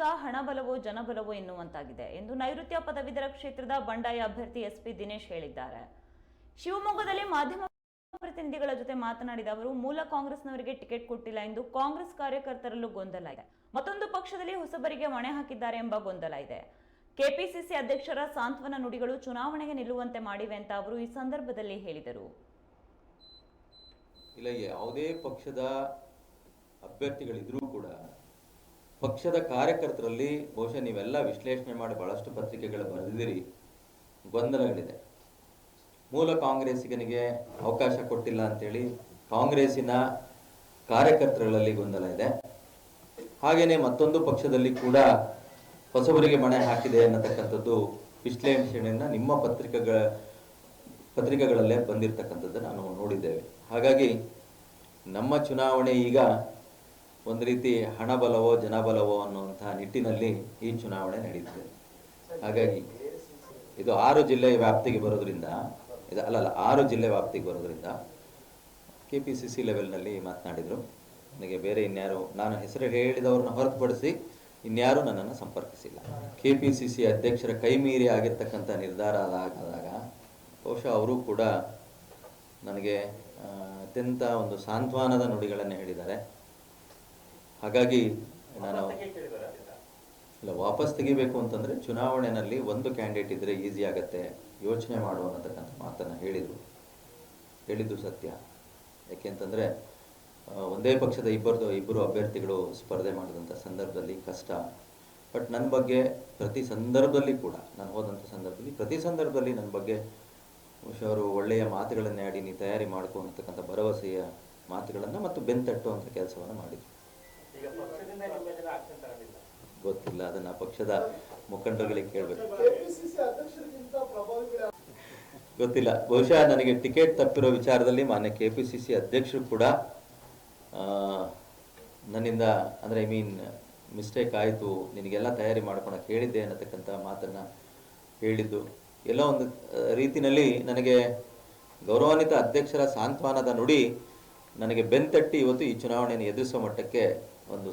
ಈಗ ಹಣಬಲವೋ ಜನಬಲವೋ ಎನ್ನುವಂತಾಗಿದೆ ಎಂದು ನೈಋತ್ಯ ಪದವೀಧರ ಕ್ಷೇತ್ರದ ಬಂಡಾಯ ಅಭ್ಯರ್ಥಿ ಎಸ್ಪಿ ದಿನೇಶ್ ಹೇಳಿದ್ದಾರೆ. ಶಿವಮೊಗ್ಗದಲ್ಲಿ ಮಾಧ್ಯಮ ಪ್ರತಿನಿಧಿಗಳ ಜೊತೆ ಮಾತನಾಡಿದ ಅವರು, ಮೂಲ ಕಾಂಗ್ರೆಸ್ನವರಿಗೆ ಟಿಕೆಟ್ ಕೊಟ್ಟಿಲ್ಲ ಎಂದು ಕಾಂಗ್ರೆಸ್ ಕಾರ್ಯಕರ್ತರಲ್ಲೂ ಗೊಂದಲ ಇದೆ. ಮತ್ತೊಂದು ಪಕ್ಷದಲ್ಲಿ ಹೊಸಬರಿಗೆ ಮಣೆ ಹಾಕಿದ್ದಾರೆ ಎಂಬ ಗೊಂದಲ ಇದೆ. ಕೆಪಿಸಿಸಿ ಅಧ್ಯಕ್ಷರ ಸಾಂತ್ವನ ನುಡಿಗಳು ಚುನಾವಣೆಗೆ ನಿಲ್ಲುವಂತೆ ಮಾಡಿವೆ ಅಂತ ಅವರು ಈ ಸಂದರ್ಭದಲ್ಲಿ ಹೇಳಿದರು. ಇಲ್ಲ, ಯಾವುದೇ ಪಕ್ಷದ ಅಭ್ಯರ್ಥಿಗಳಿದ್ರೂ ಕೂಡ ಪಕ್ಷದ ಕಾರ್ಯಕರ್ತರಲ್ಲಿ ಬಹುಶಃ ನೀವೆಲ್ಲ ವಿಶ್ಲೇಷಣೆ ಮಾಡಿ ಬಹಳಷ್ಟು ಪತ್ರಿಕೆಗಳು ಬರೆದಿದ್ದೀರಿ. ಗೊಂದಲಗಳಿದೆ. ಮೂಲ ಕಾಂಗ್ರೆಸ್ಸಿಗನಿಗೆ ಅವಕಾಶ ಕೊಟ್ಟಿಲ್ಲ ಅಂತೇಳಿ ಕಾಂಗ್ರೆಸ್ಸಿನ ಕಾರ್ಯಕರ್ತರಲ್ಲಿ ಗೊಂದಲ ಇದೆ. ಹಾಗೆಯೇ ಮತ್ತೊಂದು ಪಕ್ಷದಲ್ಲಿ ಕೂಡ ಹೊಸಬರಿಗೆ ಮಣೆ ಹಾಕಿದೆ ಅನ್ನತಕ್ಕಂಥದ್ದು ವಿಶ್ಲೇಷಣೆಯನ್ನು ನಿಮ್ಮ ಪತ್ರಿಕೆಗಳ, ಪತ್ರಿಕೆಗಳಲ್ಲೇ ಬಂದಿರತಕ್ಕಂಥದ್ದು ನಾವು ನೋಡಿದ್ದೇವೆ. ಹಾಗಾಗಿ ನಮ್ಮ ಚುನಾವಣೆ ಈಗ ಒಂದು ರೀತಿ ಹಣಬಲವೋ, ಜನಬಲವೋ ಅನ್ನುವಂತಹ ನಿಟ್ಟಿನಲ್ಲಿ ಈ ಚುನಾವಣೆ ನಡೆಯುತ್ತೆ ಹಾಗಾಗಿ ಇದು ಆರು ಜಿಲ್ಲೆ ವ್ಯಾಪ್ತಿಗೆ ಬರೋದ್ರಿಂದ, ಇದು ಅಲ್ಲಲ್ಲ, ಆರು ಜಿಲ್ಲೆ ವ್ಯಾಪ್ತಿಗೆ ಬರೋದ್ರಿಂದ ಕೆ ಪಿ ಸಿ ಸಿ ಲೆವೆಲ್ನಲ್ಲಿ ಮಾತನಾಡಿದರು. ನನಗೆ ಬೇರೆ ಇನ್ಯಾರು, ನಾನು ಹೆಸರು ಹೇಳಿದವ್ರನ್ನ ಹೊರತುಪಡಿಸಿ ಇನ್ಯಾರೂ ನನ್ನನ್ನು ಸಂಪರ್ಕಿಸಿಲ್ಲ. ಕೆ ಪಿ ಸಿ ಸಿ ಅಧ್ಯಕ್ಷರ ಕೈ ಮೀರಿ ಆಗಿರ್ತಕ್ಕಂಥ ನಿರ್ಧಾರ ಆದಾಗ ಬಹುಶಃ ಅವರು ಕೂಡ ನನಗೆ ಅತ್ಯಂತ ಒಂದು ಸಾಂತ್ವನದ ನುಡಿಗಳನ್ನು ಹೇಳಿದ್ದಾರೆ. ಹಾಗಾಗಿ ನಾನು ಇಲ್ಲ ವಾಪಸ್ ತೆಗಿಬೇಕು ಅಂತಂದ್ರೆ ಚುನಾವಣೆಯಲ್ಲಿ ಒಂದು ಕ್ಯಾಂಡಿಡೇಟ್ ಇದ್ರೆ ಈಸಿ ಆಗತ್ತೆ ಯೋಚನೆ ಮಾಡು ಅನ್ನತಕ್ಕಂಥ ಮಾತನ್ನು ಹೇಳಿದರು. ಹೇಳಿದ್ದು ಸತ್ಯ. ಯಾಕೆಂತಂದ್ರೆ ಒಂದೇ ಪಕ್ಷದ ಇಬ್ಬರದು ಇಬ್ಬರು ಅಭ್ಯರ್ಥಿಗಳು ಸ್ಪರ್ಧೆ ಮಾಡಿದಂಥ ಸಂದರ್ಭದಲ್ಲಿ ಕಷ್ಟ. ಬಟ್ ನನ್ನ ಬಗ್ಗೆ ಪ್ರತಿ ಸಂದರ್ಭದಲ್ಲಿ ಕೂಡ ನಾನು ಹೋದಂಥ ಸಂದರ್ಭದಲ್ಲಿ ಪ್ರತಿ ಸಂದರ್ಭದಲ್ಲಿ ನನ್ನ ಬಗ್ಗೆ ಅವರು ಒಳ್ಳೆಯ ಮಾತುಗಳನ್ನೇ ಆಡಿ ನೀ ತಯಾರಿ ಮಾಡ್ಕೊ ಅನ್ನತಕ್ಕಂಥ ಭರವಸೆಯ ಮಾತುಗಳನ್ನು ಮತ್ತು ಬೆಂತಟ್ಟುವಂಥ ಕೆಲಸವನ್ನು ಮಾಡಿದ್ರು. ಗೊತ್ತಿಲ್ಲ ಅದನ್ನ ಪಕ್ಷದ ಮುಖಂಡರುಗಳಿಗೆ ಕೇಳಬೇಕು. ಗೊತ್ತಿಲ್ಲ ಬಹುಶಃ ನನಗೆ ಟಿಕೆಟ್ ತಪ್ಪಿರೋ ವಿಚಾರದಲ್ಲಿ ಮಾನ್ಯ ಕೆ ಪಿ ಸಿ ಸಿ ಅಧ್ಯಕ್ಷರು ಕೂಡ ಆ, ನನ್ನಿಂದ ಅಂದರೆ ಐ ಮೀನ್ ಮಿಸ್ಟೇಕ್ ಆಯಿತು ನಿನಗೆಲ್ಲ ತಯಾರಿ ಮಾಡ್ಕೊಳಕ್ಕೆ ಹೇಳಿದ್ದೆ ಅನ್ನತಕ್ಕಂಥ ಮಾತನ್ನ ಹೇಳಿದ್ದು. ಎಲ್ಲ ಒಂದು ರೀತಿನಲ್ಲಿ ನನಗೆ ಗೌರವಾನ್ವಿತ ಅಧ್ಯಕ್ಷರ ಸಾಂತ್ವನದ ನುಡಿ ನನಗೆ ಬೆಂತಟ್ಟಿ ಇವತ್ತು ಈ ಚುನಾವಣೆಯನ್ನು ಎದುರಿಸೋ ಮಟ್ಟಕ್ಕೆ ಒಂದು